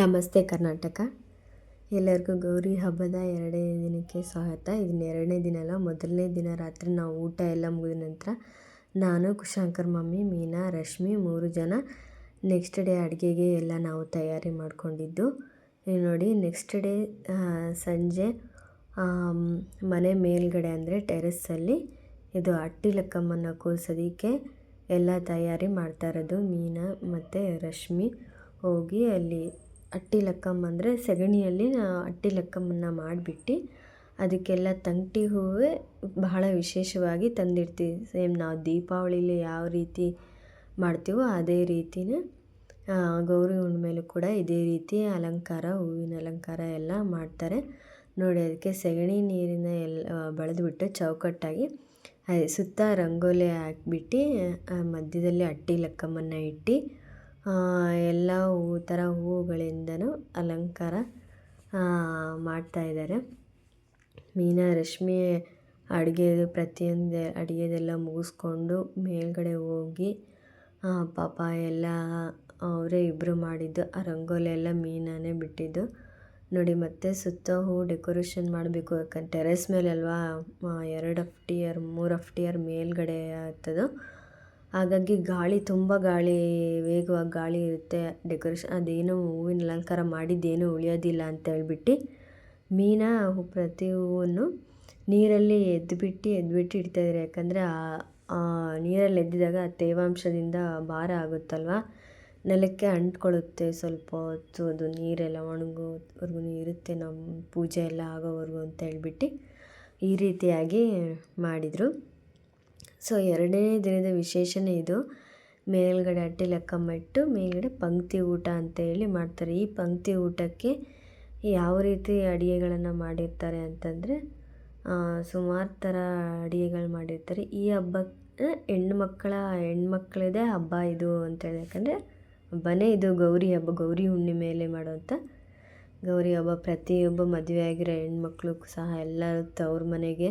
ನಮಸ್ತೆ ಕರ್ನಾಟಕ. ಎಲ್ಲರಿಗೂ ಗೌರಿ ಹಬ್ಬದ ಎರಡನೇ ದಿನಕ್ಕೆ ಸ್ವಾಗತ. ಇದನ್ನ ಎರಡನೇ ದಿನ ಅಲ್ಲ, ಮೊದಲನೇ ದಿನ ರಾತ್ರಿ ನಾವು ಊಟ ಎಲ್ಲ ಮುಗಿದ ನಂತರ ನಾನು, ಕುಶಾಂಕರ್ ಮಮ್ಮಿ, ಮೀನಾ, ರಶ್ಮಿ ಮೂರು ಜನ ನೆಕ್ಸ್ಟ್ ಡೇ ಅಡುಗೆಗೆ ಎಲ್ಲ ನಾವು ತಯಾರಿ ಮಾಡಿಕೊಂಡಿದ್ದು. ನೋಡಿ ನೆಕ್ಸ್ಟ್ ಡೇ ಸಂಜೆ ಮನೆ ಮೇಲ್ಗಡೆ ಅಂದರೆ ಟೆರೆಸ್ಸಲ್ಲಿ ಇದು ಅಟ್ಟಿ ಲೆಕ್ಕಮ್ಮನ್ನು ಎಲ್ಲ ತಯಾರಿ ಮಾಡ್ತಾ ಇರೋದು. ಮೀನಾ ಮತ್ತು ರಶ್ಮಿ ಹೋಗಿ ಅಲ್ಲಿ ಅಟ್ಟಿ ಲಕ್ಕಮ್ಮ ಅಂದರೆ ಸಗಣಿಯಲ್ಲಿ ಅಟ್ಟಿ ಲಕ್ಕಮ್ಮನ್ನು ಮಾಡಿಬಿಟ್ಟು ಅದಕ್ಕೆಲ್ಲ ತಂಗಟಿ ಹೂವೇ ಬಹಳ ವಿಶೇಷವಾಗಿ ತಂದಿರ್ತೀವಿ ಸೇಮ್ ನಾವು ದೀಪಾವಳಿಲಿ ಯಾವ ರೀತಿ ಮಾಡ್ತೀವೋ ಅದೇ ರೀತಿನೇ ಗೌರಿ ಗೌರಿ ಮೇಲೆ ಕೂಡ ಇದೇ ರೀತಿ ಅಲಂಕಾರ, ಹೂವಿನ ಅಲಂಕಾರ ಎಲ್ಲ ಮಾಡ್ತಾರೆ. ನೋಡಿ, ಅದಕ್ಕೆ ಸಗಣಿ ನೀರಿನ ಎಲ್ಲ ಬಳದ್ಬಿಟ್ಟು ಚೌಕಟ್ಟಾಗಿ ಸುತ್ತ ರಂಗೋಲಿ ಹಾಕ್ಬಿಟ್ಟು ಮಧ್ಯದಲ್ಲಿ ಅಟ್ಟಿ ಲಕ್ಕಮ್ಮನ್ನು ಇಟ್ಟು ಎಲ್ಲ ಹೂ, ಥರ ಹೂವುಗಳಿಂದನೂ ಅಲಂಕಾರ ಮಾಡ್ತಾ ಇದ್ದಾರೆ. ಮೀನಾ ರಶ್ಮಿ ಅಡುಗೆದು ಪ್ರತಿಯೊಂದು ಅಡುಗೆದೆಲ್ಲ ಮುಗಿಸ್ಕೊಂಡು ಮೇಲ್ಗಡೆ ಹೋಗಿ ಪಾಪ ಎಲ್ಲ ಅವರೇ ಇಬ್ಬರು ಮಾಡಿದ್ದು, ಆ ರಂಗೋಲಿ ಎಲ್ಲ ಮೀನಾನೇ ಬಿಟ್ಟಿದ್ದು. ನೋಡಿ, ಮತ್ತೆ ಸುತ್ತ ಹೂ ಡೆಕೋರೇಷನ್ ಮಾಡಬೇಕು ಯಾಕಂದ್ರೆ ಟೆರೆಸ್ ಮೇಲೆ ಅಲ್ವಾ ಎರಡು ಅಫ್ಟಿಯರ್, ಮೂರು ಅಫ್ಟಿಯರ್ ಮೇಲ್ಗಡೆ ಆಗ್ತದೋ. ಹಾಗಾಗಿ ಗಾಳಿ ತುಂಬ ಗಾಳಿ, ವೇಗವಾಗಿ ಗಾಳಿ ಇರುತ್ತೆ. ಡೆಕೋರೇಷನ್ ಅದೇನು ಹೂವಿನ ಅಲಂಕಾರ ಮಾಡಿದ್ದೇನೂ ಉಳಿಯೋದಿಲ್ಲ ಅಂತ ಹೇಳ್ಬಿಟ್ಟು ಮೀನಾ ಪ್ರತಿ ಹೂವನ್ನು ನೀರಲ್ಲಿ ಎದ್ದುಬಿಟ್ಟು ಎದ್ದುಬಿಟ್ಟು ಇಡ್ತಾಯಿದ್ದಾರೆ ಯಾಕಂದರೆ ನೀರಲ್ಲಿ ಎದ್ದಿದಾಗ ಆ ತೇವಾಂಶದಿಂದ ಭಾರ ಆಗುತ್ತಲ್ವ? ನೆಲಕ್ಕೆ ಅಂಟ್ಕೊಳ್ಳುತ್ತೆ ಸ್ವಲ್ಪ ಹೊತ್ತು. ಅದು ನೀರೆಲ್ಲ ಒಣಗೋವರೆಗೂ ಇರುತ್ತೆ. ನಮ್ಮ ಪೂಜೆ ಎಲ್ಲ ಆಗೋವರೆಗೂ ಅಂತ ಹೇಳ್ಬಿಟ್ಟು ಈ ರೀತಿಯಾಗಿ ಮಾಡಿದರು. ಸೊ ಎರಡನೇ ದಿನದ ವಿಶೇಷನೇ ಇದು. ಮೇಲ್ಗಡೆ ಅಟ್ಟಿ ಲೆಕ್ಕ ಮಟ್ಟು ಮೇಲ್ಗಡೆ ಪಂಕ್ತಿ ಊಟ ಅಂತ ಹೇಳಿ ಮಾಡ್ತಾರೆ. ಈ ಪಂಕ್ತಿ ಊಟಕ್ಕೆ ಯಾವ ರೀತಿ ಅಡುಗೆಗಳನ್ನು ಮಾಡಿರ್ತಾರೆ ಅಂತಂದರೆ ಸುಮಾರು ಥರ ಅಡುಗೆಗಳು ಮಾಡಿರ್ತಾರೆ. ಈ ಹಬ್ಬಕ್ಕೆ ಹೆಣ್ಮಕ್ಳ, ಹೆಣ್ಮಕ್ಳದೇ ಹಬ್ಬ ಇದು ಅಂತೇಳಿ ಯಾಕಂದರೆ ಹಬ್ಬನೇ ಇದು ಗೌರಿ ಹಬ್ಬ, ಗೌರಿ ಹುಣ್ಣಿಮೆಯಲ್ಲಿ ಮಾಡುವಂಥ ಗೌರಿ ಹಬ್ಬ. ಪ್ರತಿಯೊಬ್ಬ ಮದುವೆ ಆಗಿರೋ ಹೆಣ್ಮಕ್ಳು ಸಹ ಎಲ್ಲರೂ ತವ್ರ ಮನೆಗೆ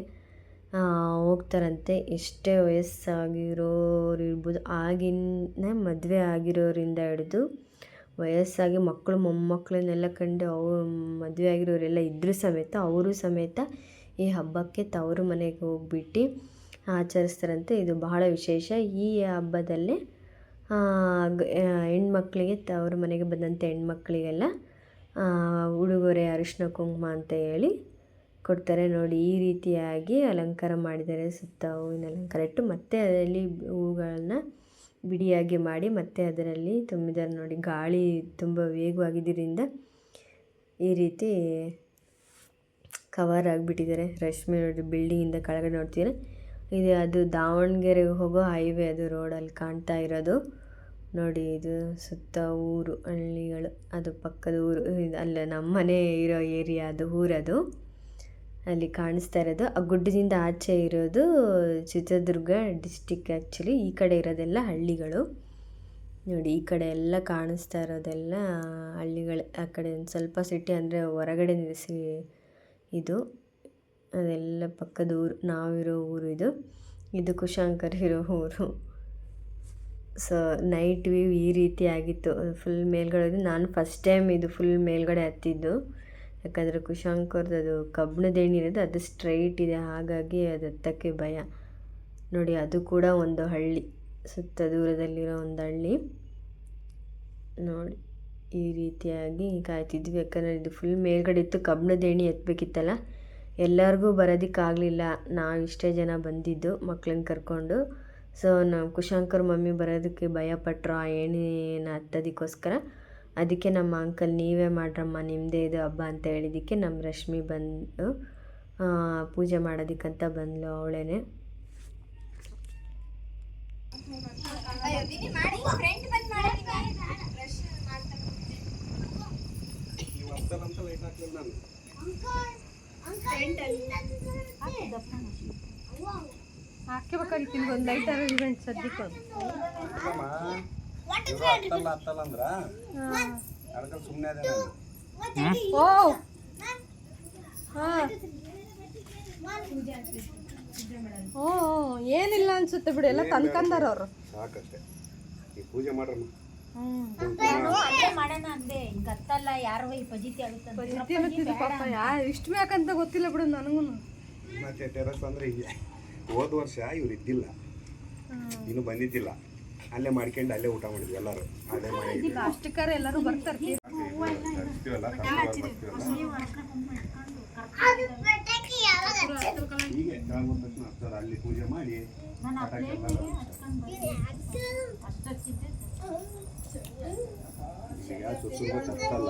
ಹೋಗ್ತಾರಂತೆ. ಎಷ್ಟೇ ವಯಸ್ಸಾಗಿರೋರು ಇರ್ಬೋದು ಆಗಿನ ಮದುವೆ ಆಗಿರೋರಿಂದ ಹಿಡಿದು ವಯಸ್ಸಾಗಿ ಮಕ್ಕಳು, ಮೊಮ್ಮಕ್ಕಳನ್ನೆಲ್ಲ ಕಂಡು ಅವ್ರು ಮದುವೆ ಆಗಿರೋರೆಲ್ಲ ಇದ್ದರೂ ಸಮೇತ, ಅವರು ಸಮೇತ ಈ ಹಬ್ಬಕ್ಕೆ ತವರು ಮನೆಗೆ ಹೋಗ್ಬಿಟ್ಟು ಆಚರಿಸ್ತಾರಂತೆ. ಇದು ಬಹಳ ವಿಶೇಷ. ಈ ಹಬ್ಬದಲ್ಲಿ ಹೆಣ್ಮಕ್ಳಿಗೆ ತವರು ಮನೆಗೆ ಬಂದಂಥ ಹೆಣ್ಮಕ್ಳಿಗೆಲ್ಲ ಉಡುಗೊರೆ, ಅರಿಶಿನ, ಕುಂಕುಮ ಅಂತ ಹೇಳಿ ಕೊಡ್ತಾರೆ ನೋಡಿ, ಈ ರೀತಿಯಾಗಿ ಅಲಂಕಾರ ಮಾಡಿದ್ದಾರೆ ಸುತ್ತ ಹೂವಿನ ಅಲಂಕಾರ ಇಟ್ಟು, ಮತ್ತೆ ಅದರಲ್ಲಿ ಹೂಗಳನ್ನ ಬಿಡಿಯಾಗಿ ಮಾಡಿ, ಮತ್ತೆ ಅದರಲ್ಲಿ ತುಂಬಿದ್ದಾರೆ ನೋಡಿ, ಗಾಳಿ ತುಂಬ ವೇಗವಾಗಿದ್ದರಿಂದ ಈ ರೀತಿ ಕವರ್ ಆಗಿಬಿಟ್ಟಿದ್ದಾರೆ. ರಶ್ಮಿ ನೋಡಿ, ಬಿಲ್ಡಿಂಗಿಂದ ಕೆಳಗಡೆ ನೋಡ್ತೀರಾ ಇದು ಅದು ದಾವಣಗೆರೆಗೆ ಹೋಗೋ ಹೈವೇ ಅದು ರೋಡಲ್ಲಿ ಕಾಣ್ತಾ ಇರೋದು. ನೋಡಿ, ಇದು ಸುತ್ತ ಊರು, ಹಳ್ಳಿಗಳು, ಅದು ಪಕ್ಕದ ಊರು. ಅಲ್ಲ ನಮ್ಮ ಮನೆ ಇರೋ ಏರಿಯಾ ಅದು ಊರದು. ಅಲ್ಲಿ ಕಾಣಿಸ್ತಾ ಇರೋದು. ಆ ಗುಡ್ಡದಿಂದ ಆಚೆ ಇರೋದು ಚಿತ್ರದುರ್ಗ ಡಿಸ್ಟಿಕ್ ಆ್ಯಕ್ಚುಲಿ ಈ ಕಡೆ ಇರೋದೆಲ್ಲ ಹಳ್ಳಿಗಳು. ನೋಡಿ, ಈ ಕಡೆ ಎಲ್ಲ ಕಾಣಿಸ್ತಾ ಇರೋದೆಲ್ಲ ಹಳ್ಳಿಗಳು. ಆ ಕಡೆ ಒಂದು ಸ್ವಲ್ಪ ಸಿಟಿ ಅಂದರೆ ಹೊರಗಡೆ ನಿಲ್ಲಿಸಿ ಇದು. ಅದೆಲ್ಲ ಪಕ್ಕದ ಊರು. ನಾವಿರೋ ಊರು ಇದು. ಇದು ಕುಶಾಂಕರ್ ಇರೋ ಊರು. ಸೊ ನೈಟ್ ವ್ಯೂ ಈ ರೀತಿ ಆಗಿತ್ತು. ಫುಲ್ ಮೇಲ್ಗಡೆ ನಾನು ಫಸ್ಟ್ ಟೈಮ್ ಇದು ಫುಲ್ ಮೇಲ್ಗಡೆ ಹತ್ತಿದ್ದು. ಯಾಕಂದರೆ ಕುಶಾಂಕರ್ದು ಅದು ಕಬ್ಬಿಣದ ಏನಿರೋದು ಅದು ಸ್ಟ್ರೈಟ್ ಇದೆ. ಹಾಗಾಗಿ ಅದು ಹತ್ತಕ್ಕೆ ಭಯ. ನೋಡಿ, ಅದು ಕೂಡ ಒಂದು ಹಳ್ಳಿ ಸುತ್ತ ದೂರದಲ್ಲಿರೋ ಒಂದು ಹಳ್ಳಿ. ನೋಡಿ, ಈ ರೀತಿಯಾಗಿ ಕಾಯ್ತಿದ್ವಿ ಯಾಕಂದರೆ ಇದು ಫುಲ್ ಮೇಲ್ಗಡೆ ಇತ್ತು. ಕಬ್ಬಿಣದ ಏಣಿ ಎತ್ತಬೇಕಿತ್ತಲ್ಲ ಎಲ್ಲರಿಗೂ ಬರೋದಕ್ಕಾಗಲಿಲ್ಲ. ನಾವು ಇಷ್ಟೇ ಜನ ಬಂದಿದ್ದು ಮಕ್ಕಳನ್ನ ಕರ್ಕೊಂಡು. ಸೊ ನಾವು ಕುಶಾಂಕರ್ ಮಮ್ಮಿ ಬರೋದಕ್ಕೆ ಭಯಪಟ್ಟರು ಆ ಏಣಿನ ಹತ್ತೋದಕ್ಕೋಸ್ಕರ. ಅದಕ್ಕೆ ನಮ್ಮ ಅಂಕಲ್ ನೀವೇ ಮಾಡ್ರಮ್ಮ ನಿಮ್ಮದೇ ಇದು ಹಬ್ಬ ಅಂತ ಹೇಳಿದ್ದಕ್ಕೆ ನಮ್ಮ ರಶ್ಮಿ ಬಂದು ಆ, ಪೂಜೆ ಮಾಡೋದಕ್ಕಂತ ಬಂದಳು ಅವಳೇನೆ. ಹಾಕ್ಬೇಕಾಗಿತ್ತು ನಿಮ್ಗೆ ಒಂದು ಲೈಟ್ ಅರೇಂಜ್ಮೆಂಟ್ ಸದ್ಯಕ್ಕೆ. ಹತ್ತಲ್ಲ ಹತ್ತಲ್ಲ ಅಂದ್ರ? ಅದಕ್ಕೆ ಸುಮ್ಮನೆ ಅದೇ ಓ. ಹಾಂ. ಓ ಏನಿಲ್ಲ ಅನ್ಸುತ್ತೆ ಬಿಡಿ ಎಲ್ಲ ತಂದ್ಕಂದಾರ ಅವರು. ಸಾಕಷ್ಟೇ. ಈ ಪೂಜೆ ಮಾಡೋಣ. ಅಂದೆ ಹಿಂಗ್ ಗತ್ತಲ್ಲ ಯಾರೋ ಈ ಪಜಿತಿ ಆಗುತ್ತೆ ಪಜಿತಿ ಪಾಪ ಯಾ ಇಷ್ಟು ಬೇಕಂತ ಗೊತ್ತಿಲ್ಲ ಬಿಡು ನನಗೂ ಮತ್ತೆ ಟೆರಸ್ ಅಂದ್ರೆ ಹೀಗೆ. ಹೋದ ವರ್ಷ ಇವ್ರು ಇದ್ದಿಲ್ಲ. ಇನ್ನು ಬಂದಿದ್ದಿಲ್ಲ. ಅಲ್ಲೇ ಮಾಡ್ಕೊಂಡು ಅಲ್ಲೇ ಊಟ ಮಾಡಿದ್ವಿ ಎಲ್ಲರೂ. ಅಲ್ಲೇ ಮಾಡಿ ಅಷ್ಟಕ್ಕಾರ ಎಲ್ಲರೂ ಬರ್ತಾರೆ. ಹೀಗೆ ತಕ್ಷಣ ಹಚ್ತಾರೆ ಅಲ್ಲಿ ಪೂಜೆ ಮಾಡಿ ಹಚ್ಚಲ್ಲ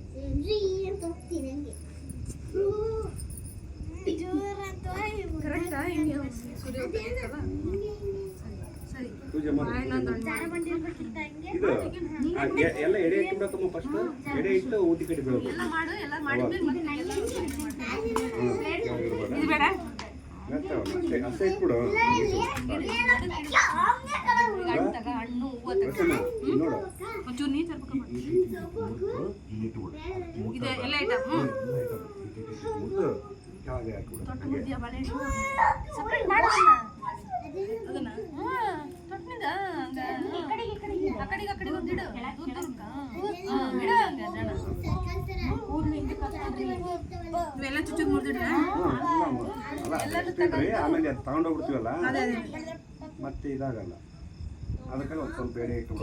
ಇಟ್ಬಿಡಕ್ಕಮ್ಮ ಫಸ್ಟ್ ಎಡೆ ಇಟ್ಟು ಊದಿ ಕಟ್ಟಿ ಬೀಳಬೇಕು. ಎಲ್ಲ ಮಾಡು ಎಲ್ಲ ಮಾಡಿದ್ಮೇಲೆ ಮತ್ತೆ ಎಲ್ಲ ಇದು ಬೇಡ? ಅಷ್ಟೇ ಅಷ್ಟೇ ಇಟ್ಬಿಡು. ನೋಡು. ಒಂಚೂರು ನೀರು ತರ್ಬೇಕು. ಇದೆ ಎಲ್ಲ ಐಟಮ್ ಕೆಳಗೆ ಹಾಕ್ಬಿಡು. ತೊಟ್ಟು ಸಪ್ರೇಟ್ ಮಾಡೋಣ ಅದನ್ನ. ತೊಟ್ಟಿನಿಂದ ಕಡೆಗೆ ಆ ಕಡೆಗೆ ಆ ಕಡೆಗೆ ಒಂದಿಡು ದೂರ ದೂರಕ್ಕ ಹಾಂ ಇಡು ಹಂಗ ಜನ ಇವೆಲ್ಲ ಚುಚ್ಚು ಮುರಿದಿಡ್ಲ ಹಾ, ಎಲ್ಲ ಮಾಡು. ಅಲ್ಲ, ಅಷ್ಟು ಇಡ್ರಿ, ಆಮೇಲೆ ಅದು ತಗೊಂಡೋಗ್ಬಿಡ್ತೀವಲ್ಲ ಮತ್ತೆ ಇದಾಗಲ್ಲ ಅದಕ್ಕೆ ಒಂದು ಸ್ವಲ್ಪ ಎಡೆ ಇಟ್ಟು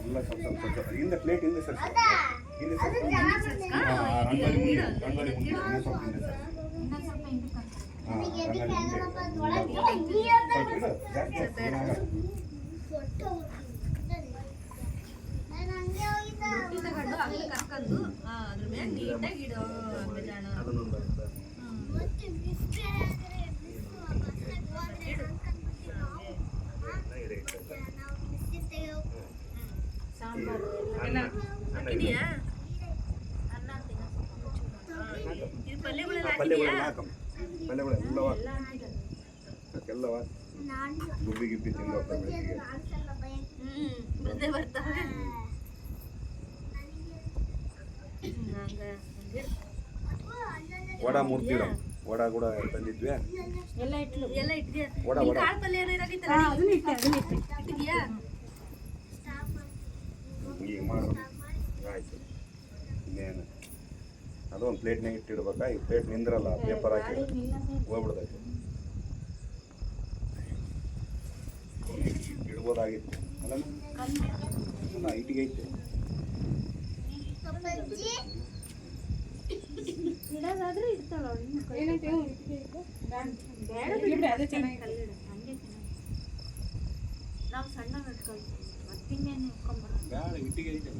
ಎಲ್ಲ ಸ್ವಲ್ಪ ಸ್ವಲ್ಪ ಸ್ವಲ್ಪ ಹಿಂದೆ ಪ್ಲೇಟ್ ಹಿಂದೆ ಸರ್ಸಿ ಹಿಂದೆ ಸರ್ಸಿ ಹಾ, ರಂಗೋಲಿ ಮುಂದೆ ರಂಗೋಲಿ ಮುಂದೆ ಇನ್ನೂ ಸ್ವಲ್ಪ ಹಿಂದೆ ಸರ್ಸಿ ಇನ್ನೊಂದ್ ಸ್ವಲ್ಪ ಹಿಂದಕ್ಕೆ ಹಾಕು. ಹಾ, ರಂಗೋಲಿ ಮುಂದೆ ಸ್ವಲ್ಪ ಇಡು, ಜಾಸ್ತಿ ಏನಾಗಲ್ಲ. ರೊಟ್ಟಿ ತಗೊಂಡು ಅಲ್ಲಿ ಕರ್ಕೊಂಡು ಹಾಂ ಅದ್ರ ಮೇಲೆ ನೀಟಾಗಿ ಇಡು ಹಂಗ ಜಾಣ ಅದನ್ನೊಂದು ಅರ್ಧ. ಎಡೆ ಇಟ್ಟು. ಸಾಂಬಾರು ಎಲ್ಲ ಹಾಕಿದೀಯಾ ಅನ್ನ ತಿನ್ನೋ ಇದು ಪಲ್ಯಗಳೆಲ್ಲ ಆ ಪಲ್ಯಗಳೆಲ್ಲ ಹಾಕಮ್ಮ. ಹಾಕಿದ್ದಾರೆ ಎಲ್ಲವ ಗುಬ್ಬಿ ಗಿಬ್ಬಿ ತಿಂದು ಬೆಳಗ್ಗೆ. ಬರ್ತಾವೆ ಹಂಗ. ವಡ ಮೂರ್ತಿ ವಡ ಕೂಡ ತಂದಿದ್ವಿ. ಎಲ್ಲ ಇಟ್ಲು. ಎಲ್ಲ ಇಟ್ಟಿದ್ಯಾ ವಡ. ವಡ ಕಾಳು ಪಲ್ಯ ಇರಾಗಿತ್ತಲ್ಲ ಅದನ್ನ ಇಟ್ಟೆ ಅದನ್ನ ಇಟ್ಟೆ. ಒಂದು ಪ್ಲೇಟ್ನಾಗ ಇಟ್ಟಿಡ್ಬೇಕಾ? ಈ ಪ್ಲೇಟ್ ನಿಂದ್ರಲ್ಲ ಪೇಪರ್ ಹಾಕಿ. ಹೋಗ್ಬಿಡ್ದೈತೆ ಇಡ್ಬೋದಾಗಿತ್ತು. ಅಲ್ಲ ಇಟ್ಟಿಗೆ ಐತೆ. ನಾವು ಸಣ್ಣ ನಡ್ಕೊಳ್ತೀವಿ ಮತ್ತಿನ್ನೇನು ಇಟ್ಕೊಂಬರ ಬೇಡ. ಇಟ್ಟಿಗೆ ಐತೆ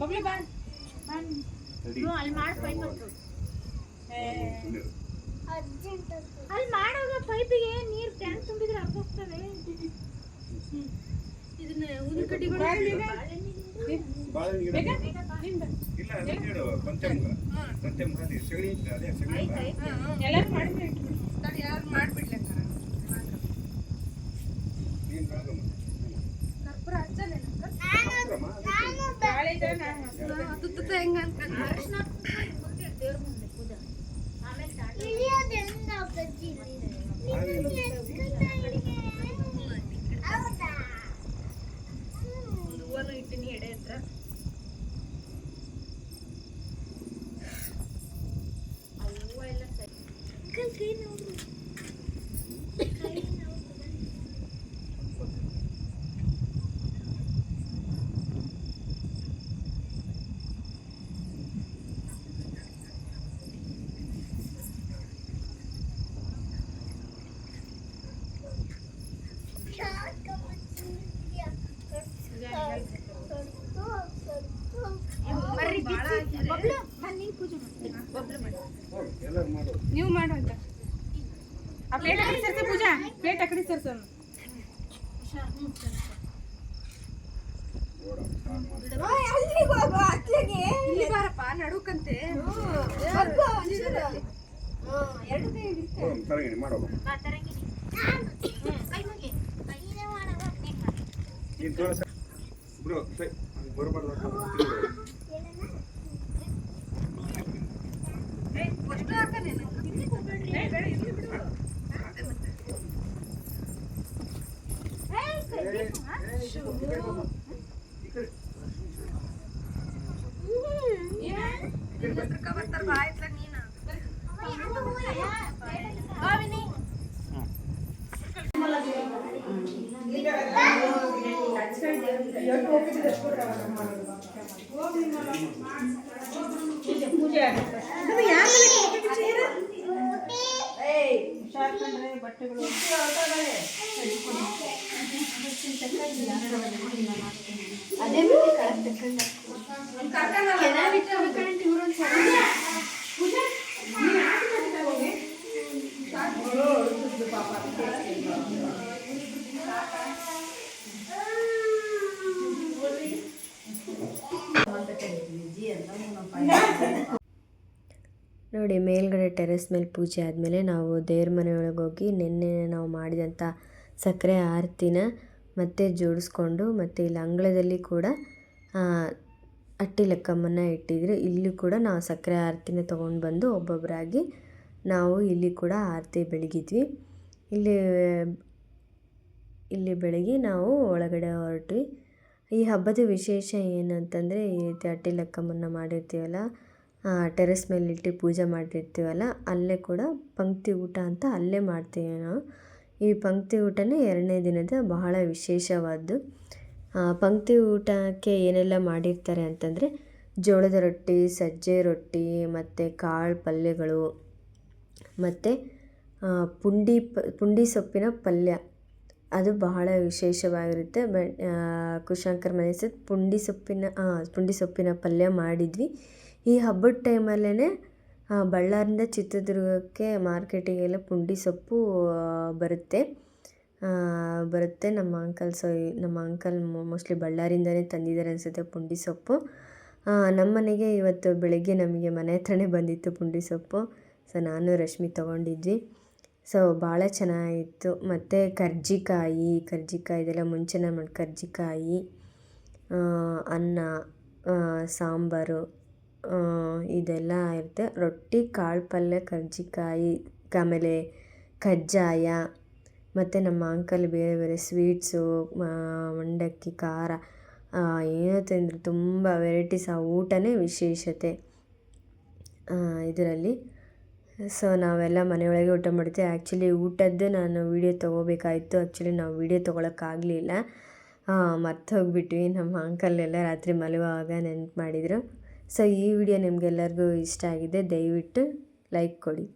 ಬಬ್ಲಿ ಬಾ. ಅಲ್ಲಿ ಸುಮ್ಮನೆ ಅಲ್ಲಿ ಮಾಡೋಗ ಪೈಪಿಗೆ ನೀರು ಟ್ಯಾಂಕ್ ತುಂಬಿದ್ರೆ ಅರ್ಧ ಹೋಗ್ತವೆ ಇದನ್ನ ಊದಿನ ಕಡ್ಡಿಗಳು. ಕರ್ಪೂರ ಹಚ್ಚಲ್ಲ. ಬಾಳೆ ಜನ ತುತ್ತ ಹೆಂಗ ಅನ್ಕೊಂಡು ದೇವ್ರ ಮುಂದೆ ಪೂಜೆ ಆಮೇಲೆ ಸ್ಟಾರ್ಟ್ ಒಂದು ಹೂವನ್ನು ಇಟ್ಟಿನಿ ಎಡೆ ಹತ್ರ ಆ ಹೂವು ಎಲ್ಲ ಸರಿ ಬರ್ರಿ ಭಾಳ ಬಬ್ಲು ಬಂದು ನೀನು ಪೂಜೆ ಮಾಡ್ತೀನಿ ಬಬ್ಲು ಮಾಡಿ ಹೋಗು, ಎಲ್ಲರೂ ಮಾಡು ನೀವು ಮಾಡು ಅಂತ ಆ ಪ್ಲೇಟ್ ಅಕಡೆ ಸರ್ಸಿ ಪೂಜಾ ಪ್ಲೇಟ್ ಅಕಡೆ ಸರ್ಸೋಣ ಹುಷಾರ್ ಹ್ಞೂ ಸರಿ ನೋಡು, ಸ್ಟಾರ್ಟ್ ಮಾಡು. ಇಲ್ಲಿ ಬಾರಪ್ಪ ನಡುಕಂತೆ ಎರಡು ಕೈ. ಹ್ಞೂ ತರಗಿಣಿ ಮಾಡೋದು ಬಾ ತರಂಗಿಣಿ ಕೈ ಮುಗಿ ನೀನ್ ಮಾಡು. ತೋರಿಸ ಬಿಡು ಸೈ ಬರಬಾರ್ದು ಅಷ್ಟು ಬಿಡು. ಅದೇ ಮತ್ತೆ. ಏಯ್, ಕೈ ಬೇಕು, ಹಾ? ಏನ್? ನಿನ್ನ ಹತ್ರಕ್ಕ ಬರ್ತಾರ ಬಾ ಆಯ್ತ್ಲ ನೀನು. ಅವ ಯಾವ್ದು ಹೂವ? ಬಾ ವಿನಿ. ನೋಡಿ, ಮೇಲ್ಗಡೆ ಟೆರೆಸ್ ಮೇಲೆ ಪೂಜೆ ಆದಮೇಲೆ ನಾವು ದೇವ್ರ ಮನೆಯೊಳಗೆ ಹೋಗಿ ನಿನ್ನೆ ನಾವು ಮಾಡಿದಂಥ ಸಕ್ಕರೆ ಆರತಿನ ಮತ್ತೆ ಜೋಡಿಸ್ಕೊಂಡು ಮತ್ತು ಇಲ್ಲಿ ಅಂಗಳದಲ್ಲಿ ಕೂಡ ಅಟ್ಟಿ ಲೆಕ್ಕಮ್ಮನ ಇಟ್ಟಿದ್ರು. ಇಲ್ಲಿ ಕೂಡ ನಾವು ಸಕ್ಕರೆ ಆರತಿನ ತೊಗೊಂಡು ಬಂದು ಒಬ್ಬೊಬ್ಬರಾಗಿ ನಾವು ಇಲ್ಲಿ ಕೂಡ ಆರತಿ ಬೆಳಗಿದ್ವಿ. ಇಲ್ಲಿ ಇಲ್ಲಿ ಬೆಳಗಿ ನಾವು ಒಳಗಡೆ ಹೊರಟ್ವಿ. ಈ ಹಬ್ಬದ ವಿಶೇಷ ಏನಂತಂದರೆ ಈ ರೀತಿ ಅಟ್ಟಿ ಲೆಕ್ಕಮ್ಮನ್ನ ಮಾಡಿರ್ತೀವಲ್ಲ ಟೆರೆಸ್ ಮೇಲೆ ಇಟ್ಟು ಪೂಜೆ ಮಾಡಿರ್ತೀವಲ್ಲ ಅಲ್ಲೇ ಕೂಡ ಪಂಕ್ತಿ ಊಟ ಅಂತ ಅಲ್ಲೇ ಮಾಡ್ತೀವಿ ನಾವು. ಈ ಪಂಕ್ತಿ ಊಟನೇ ಎರಡನೇ ದಿನದ ಬಹಳ ವಿಶೇಷವಾದ್ದು. ಪಂಕ್ತಿ ಊಟಕ್ಕೆ ಏನೆಲ್ಲ ಮಾಡಿರ್ತಾರೆ ಅಂತಂದರೆ, ಜೋಳದ ರೊಟ್ಟಿ, ಸಜ್ಜೆ ರೊಟ್ಟಿ, ಮತ್ತು ಕಾಳು ಪಲ್ಯಗಳು, ಮತ್ತು ಪುಂಡಿ ಪ, ಪುಂಡಿ ಸೊಪ್ಪಿನ ಪಲ್ಯ. ಅದು ಬಹಳ ವಿಶೇಷವಾಗಿರುತ್ತೆ. ಬ ಕುಶಾಂಕರ್ ಮನೆ ಪುಂಡಿ ಸೊಪ್ಪಿನ ಪುಂಡಿ ಸೊಪ್ಪಿನ ಪಲ್ಯ ಮಾಡಿದ್ವಿ. ಈ ಹಬ್ಬದ ಟೈಮಲ್ಲೇ ಬಳ್ಳಾರಿಂದ ಚಿತ್ರದುರ್ಗಕ್ಕೆ ಮಾರ್ಕೆಟಿಗೆಲ್ಲ ಪುಂಡಿ ಸೊಪ್ಪು ಬರುತ್ತೆ. ಬರುತ್ತೆ. ನಮ್ಮ ಅಂಕಲ್ ಸೊ ನಮ್ಮ ಅಂಕಲ್ ಮೋಸ್ಟ್ಲಿ ಬಳ್ಳಾರಿಂದನೇ ತಂದಿದ್ದಾರೆ ಅನಿಸುತ್ತೆ ಪುಂಡಿ ಸೊಪ್ಪು. ನಮ್ಮ ಮನೆಗೆ ಇವತ್ತು ಬೆಳಗ್ಗೆ ನಮಗೆ ಮನೆ ಹತ್ರನೇ ಬಂದಿತ್ತು ಪುಂಡಿ ಸೊಪ್ಪು. ಸೊ ನಾನು ರಶ್ಮಿ ತೊಗೊಂಡಿದ್ವಿ. ಸೊ ಭಾಳ ಚೆನ್ನಾಗಿತ್ತು. ಮತ್ತು ಕರ್ಜಿಕಾಯಿ ಕರ್ಜಿಕಾಯಿ ಇದೆಲ್ಲ ಮುಂಚೆನೇ ಮಾಡಿ, ಕರ್ಜಿಕಾಯಿ ಅನ್ನ ಸಾಂಬಾರು ಇದೆಲ್ಲ ಇರುತ್ತೆ. ರೊಟ್ಟಿ ಕಾಳು ಪಲ್ಯ ಕರ್ಜಿಕಾಯಿ, ಆಮೇಲೆ ಕಜ್ಜಾಯ, ಮತ್ತು ನಮ್ಮ ಅಂಕಲ್ ಬೇರೆ ಬೇರೆ ಸ್ವೀಟ್ಸು ಮಂಡಕ್ಕಿ, ಖಾರ ಏನೋ ತಿಂದರೆ. ತುಂಬ ವೆರೈಟೀಸ್ ಆ ಊಟನೇ ವಿಶೇಷತೆ ಇದರಲ್ಲಿ. ಸೊ ನಾವೆಲ್ಲ ಮನೆಯೊಳಗೆ ಊಟ ಮಾಡ್ತೀವಿ. ಆ್ಯಕ್ಚುಲಿ ಊಟದ್ದು ನಾನು ವೀಡಿಯೋ ತೊಗೋಬೇಕಾಯಿತು. ಆ್ಯಕ್ಚುಲಿ ನಾವು ವೀಡಿಯೋ ತೊಗೊಳಕ್ಕಾಗಲಿಲ್ಲ ಮರ್ತು ಹೋಗ್ಬಿಟ್ವಿ. ನಮ್ಮ ಅಂಕಲ್ ಎಲ್ಲ ರಾತ್ರಿ ಮಲಗುವಾಗ ನೆನ್ಪು ಮಾಡಿದರು. ಸೊ ಈ ವಿಡಿಯೋ ನಿಮಗೆಲ್ಲರಿಗೂ ಇಷ್ಟ ಆಗಿದೆ ದಯವಿಟ್ಟು ಲೈಕ್ ಕೊಡಿ.